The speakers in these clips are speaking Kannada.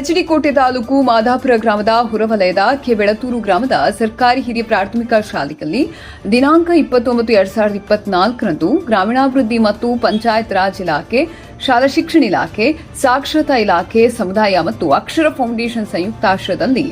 ಹೆಚ್ಡಿಕೋಟೆ ತಾಲೂಕು ಮಾದಾಪುರ ಗ್ರಾಮದ ಹೊರವಲಯದ ಕೆಬೆಳತೂರು ಗ್ರಾಮದ ಸರ್ಕಾರಿ ಹಿರಿಯ ಪ್ರಾಥಮಿಕ ಶಾಲೆಯಲ್ಲಿ ದಿನಾಂಕ ಇಪ್ಪತ್ತೊಂಬತ್ತು, ಎರಡ್ ಸಾವಿರದ ಇಪ್ಪತ್ನಾಲ್ಕರಂದು ಗ್ರಾಮೀಣಾಭಿವೃದ್ಧಿ ಮತ್ತು ಪಂಚಾಯತ್ ರಾಜ್ ಇಲಾಖೆ ಶಾಲಾ ಶಿಕ್ಷಣ ಇಲಾಖೆ, ಸಾಕ್ಷರತಾ ಇಲಾಖೆ, ಸಮುದಾಯ ಮತ್ತು ಅಕ್ಷರ ಫೌಂಡೇಶನ್ ಸಂಯುಕ್ತಾಶ್ರಯದಲ್ಲಿ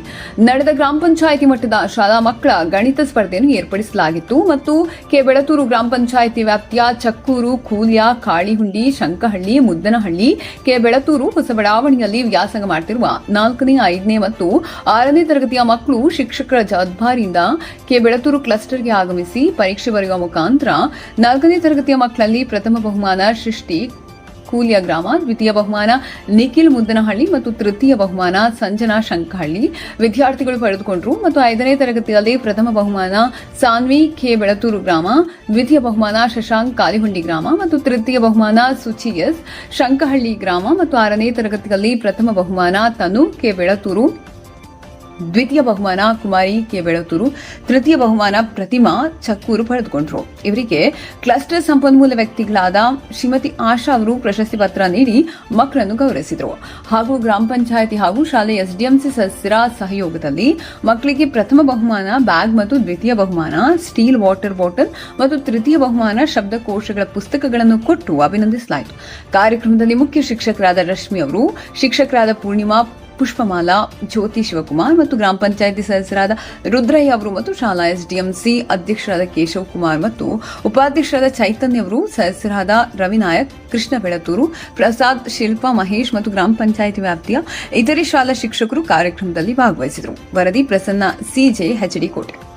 ನಡೆದ ಗ್ರಾಮ ಪಂಚಾಯಿತಿ ಮಟ್ಟದ ಶಾಲಾ ಮಕ್ಕಳ ಗಣಿತ ಸ್ಪರ್ಧೆಯನ್ನು ಏರ್ಪಡಿಸಲಾಗಿತ್ತು ಮತ್ತು ಕೆ ಬೆಳತೂರು ಗ್ರಾಮ ಪಂಚಾಯಿತಿ ವ್ಯಾಪ್ತಿಯ ಚಕ್ಕೂರು, ಕೂಲ್ಯ, ಕಾಳಿಹುಂಡಿ, ಶಂಕಹಳ್ಳಿ, ಮುದ್ದನಹಳ್ಳಿ, ಕೆ ಬೆಳತೂರು ಹೊಸ ಬಡಾವಣೆಯಲ್ಲಿ ವ್ಯಾಸಂಗ ಮಾಡ್ತಿರುವ ನಾಲ್ಕನೇ, ಐದನೇ ಮತ್ತು ಆರನೇ ತರಗತಿಯ ಮಕ್ಕಳು ಶಿಕ್ಷಕರ ಜವಾಬ್ದಾರಿಯಿಂದ ಕೆ ಬೆಳತೂರು ಕ್ಲಸ್ಟರ್ಗೆ ಆಗಮಿಸಿ ಪರೀಕ್ಷೆ ಬರೆಯುವ ಮುಖಾಂತರ ನಾಲ್ಕನೇ ತರಗತಿಯ ಮಕ್ಕಳಲ್ಲಿ ಪ್ರಥಮ ಬಹುಮಾನ, ಸೃಷ್ಟಿ ಕೂಲಿಯ ಗ್ರಾಮ, ದ್ವಿತೀಯ ಬಹುಮಾನ ನಿಖಿಲ್ ಮುದ್ದನಹಳ್ಳಿ ಮತ್ತು ತೃತೀಯ ಬಹುಮಾನ ಸಂಜನಾ ಶಂಕಹಳ್ಳಿ. ವಿದ್ಯಾರ್ಥಿಗಳು ಪಡೆದುಕೊಂಡರು ಮತ್ತು ಐದನೇ ತರಗತಿಯಲ್ಲಿ ಪ್ರಥಮ ಬಹುಮಾನ ಸಾನ್ವಿ ಕೆ. ಬೆಳತೂರು ಗ್ರಾಮ, ದ್ವಿತೀಯ ಬಹುಮಾನ ಶಶಾಂಕ್ ಕಾಲಿಹುಂಡಿ ಗ್ರಾಮ ಮತ್ತು ತೃತೀಯ ಬಹುಮಾನ ಸುಚಿ ಎಸ್. ಶಂಕಹಳ್ಳಿ ಗ್ರಾಮ ಮತ್ತು ಆರನೇ ತರಗತಿಯಲ್ಲಿ ಪ್ರಥಮ ಬಹುಮಾನ ತನು ಕೆ. ಬೆಳತೂರು. ದ್ವಿತೀಯ ಬಹುಮಾನ ಕುಮಾರಿ ಕೆ ಬೆಳತೂರು ತೃತೀಯ ಬಹುಮಾನ ಪ್ರತಿಮಾ ಚಕ್ಕೂರು ಪಡೆದುಕೊಂಡರು. ಇವರಿಗೆ ಕ್ಲಸ್ಟರ್ ಸಂಪನ್ಮೂಲ ವ್ಯಕ್ತಿಗಳಾದ ಶ್ರೀಮತಿ ಆಶಾ ಅವರು ಪ್ರಶಸ್ತಿ ಪತ್ರ ನೀಡಿ ಮಕ್ಕಳನ್ನು ಗೌರವಿಸಿದರು. ಹಾಗೂ ಗ್ರಾಮ ಪಂಚಾಯಿತಿ ಹಾಗೂ ಶಾಲೆ ಎಸ್ಡಿಎಂಸಿ ಸದಸ್ಯರ ಸಹಯೋಗದಲ್ಲಿ ಮಕ್ಕಳಿಗೆ ಪ್ರಥಮ ಬಹುಮಾನ ಬ್ಯಾಗ್ ಮತ್ತು ದ್ವಿತೀಯ ಬಹುಮಾನ, ಸ್ಟೀಲ್ ವಾಟರ್ ಬಾಟಲ್ ಮತ್ತು ತೃತೀಯ ಬಹುಮಾನ ಶಬ್ದಕೋಶಗಳ ಪುಸ್ತಕಗಳನ್ನು ಕೊಟ್ಟು ಅಭಿನಂದಿಸಲಾಯಿತು. ಕಾರ್ಯಕ್ರಮದಲ್ಲಿ ಮುಖ್ಯ ಶಿಕ್ಷಕರಾದ ರಶ್ಮಿ ಅವರು, ಶಿಕ್ಷಕರಾದ ಪೂರ್ಣಿಮಾ ಪುಷ್ಪಮಾಲಾ, ಜ್ಯೋತಿ ಶಿವಕುಮಾರ್ ಮತ್ತು ಗ್ರಾಮ ಪಂಚಾಯಿತಿ ಸದಸ್ಯರಾದ ರುದ್ರಯ್ಯ ಅವರು ಮತ್ತು ಶಾಲಾ ಎಸ್ಡಿಎಂಸಿ ಅಧ್ಯಕ್ಷರಾದ ಕೇಶವ್ ಕುಮಾರ್ ಮತ್ತು ಉಪಾಧ್ಯಕ್ಷರಾದ ಚೈತನ್ಯ ಅವರು, ಸದಸ್ಯರಾದ ರವಿನಾಯಕ್ ಕೃಷ್ಣ ಬೆಳತೂರು ಪ್ರಸಾದ್ ಶಿಲ್ಪಾ ಮಹೇಶ್ ಮತ್ತು ಗ್ರಾಮ ಪಂಚಾಯಿತಿ ವ್ಯಾಪ್ತಿಯ ಇತರೆ ಶಾಲಾ ಶಿಕ್ಷಕರು ಕಾರ್ಯಕ್ರಮದಲ್ಲಿ ಭಾಗವಹಿಸಿದರು. ವರದಿ ಪ್ರಸನ್ನ, ಸಿಜೆ ಹೆಚ್ಡಿ ಕೋಟೆ.